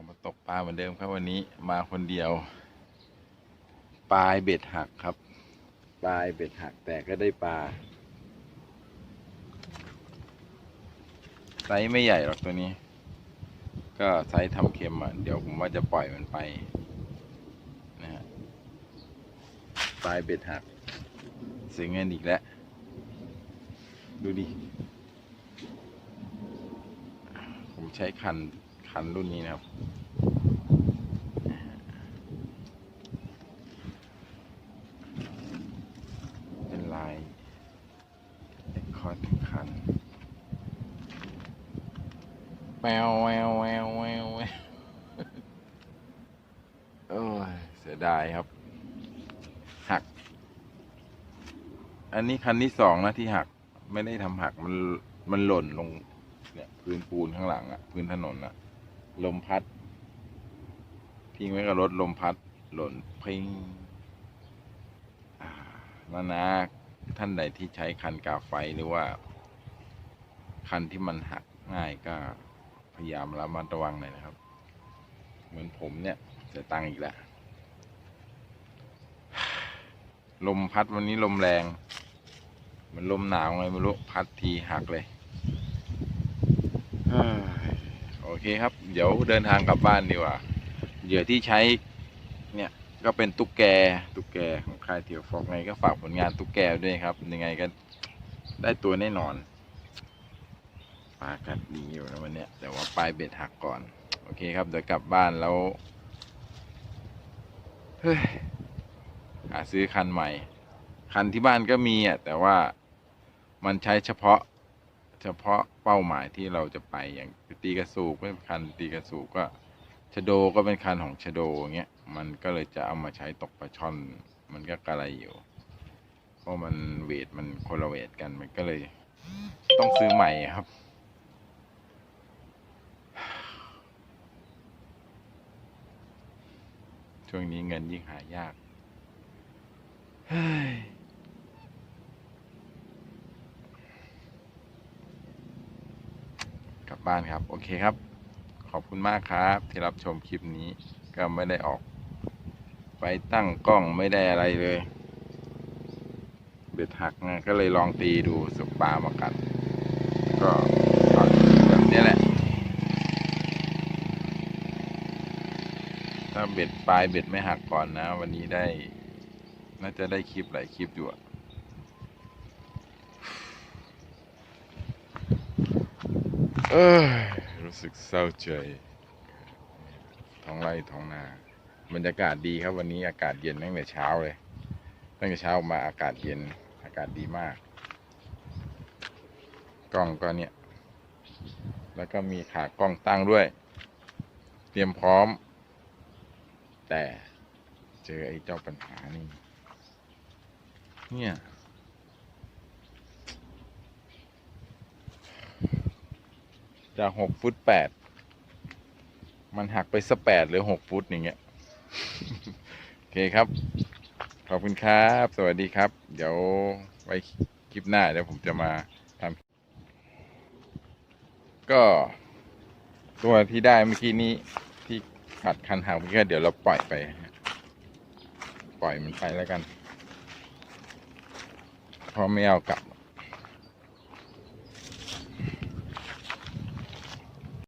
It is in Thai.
อกมาตกปลาเหมือนเดิมครับวันนี้มาคนเดียว ปลายเบ็ดหักครับ ปลายเบ็ดหักแต่ก็ได้ปลาไซส์ไม่ใหญ่หรอกตัวนี้ ก็ไซส์ทำเค็มอะเดี๋ยวผมว่าจะปล่อยมันไปนะฮะปลายเบ็ดหักเสียเงินอีกแล้ว ดูดิ ผมใช้คัน คันรุ่นนี้นะครับเป็นลายเอ็กคอร์ดคันแววแววแววแววแววโอ้ยเสียดายครับ หัก อันนี้คันที่สองนะที่หักไม่ได้ทำหักมันมันหล่นลงเนี่ยพื้นปูนข้างหลังอะพื้นถนนอะ ลมพัดทิ้งไว้กับรถลมพัด หล่นพิงอ่านนะ ท่านใดที่ใช้คันกาไฟหรือว่า คันที่มันหักง่ายก็พยายามระมัดระวังหน่อยนะครับ เหมือนผมเนี่ยเสียตังค์อีกแล้ว ลมพัดวันนี้ลมแรงเหมันลมหนาวไงไม่รู้ พัดทีหักเลย เอ้ย โอเคครับ เดี๋ยวเดินทางกลับบ้านดีกว่า เหยื่อที่ใช้ เนี่ยก็เป็นตุ๊กแก ตุ๊กแกของค่ายเทียวฟอกไงก็ฝากผลงานตุ๊กแกด้วยครับ ยังไงก็ได้ตัวแน่นอนปลากัดดีอยู่นะวันเนี้ยแต่ว่าปลายเบ็ดหักก่อน โอเคครับ เดี๋ยวกลับบ้านแล้วเฮ้ยหาซื้อคันใหม่ คันที่บ้านก็มีอะแต่ว่ามันใช้เฉพาะ เฉพาะเป้าหมายที่เราจะไปอย่างตีกระสูบก็เป็นคันตีกระสูบก็ชโดก็เป็นคันของชโดอย่างเงี้ยมันก็เลยจะเอามาใช้ตกปลาช่อน มันก็กระไรอยู่ เพราะมันเวทมันคนละเวทกันมันก็เลย ต้องซื้อใหม่ครับ ช่วงนี้เงินยิ่งหายาก เฮ้ย กลั บบ้านครับ โอเคครับ ขอบคุณมากครับ ที่รับชมคลิปนี้ก็ไม่ได้ออก ไปตั้งกล้องไม่ได้อะไรเลย เบ็ดหักไงก็เลยลองตีดูสุกปลามากัดก็เอาแบบนี้แหละ ถ้าเบ็ดปลายเบ็ดไม่หักก่อนนะ วันนี้ได้ น่าจะได้คลิปหลายคลิปอยู่อะ เอ้ยรู้สึกเศร้าใจ ท้องไร่ท้องนาบรรยากาศดีครับวันนี้อากาศเย็นตั้งแต่เช้าเลย ตั้งแต่เช้ามาอากาศเย็น อากาศดีมาก กล้องก็เนี่ย แล้วก็มีขากล้องตั้งด้วย เตรียมพร้อม แต่เจอไอ้เจ้าปัญหานี่ เนี่ย จากหกฟุตแปดมันหักไปสแปดหรือหกฟุตอย่างเงี้ยโอเคครับ ขอบคุณครับ สวัสดีครับ เดี๋ยวไว้คลิปหน้าเดี๋ยวผมจะมาทำก็ตัวที่ได้เมื่อกี้นี้ที่กัดคันหางเมื่อกี้เดี๋ยวเราปล่อยไป ปล่อยมันไปแล้วกันเพราะไม่เอากลับ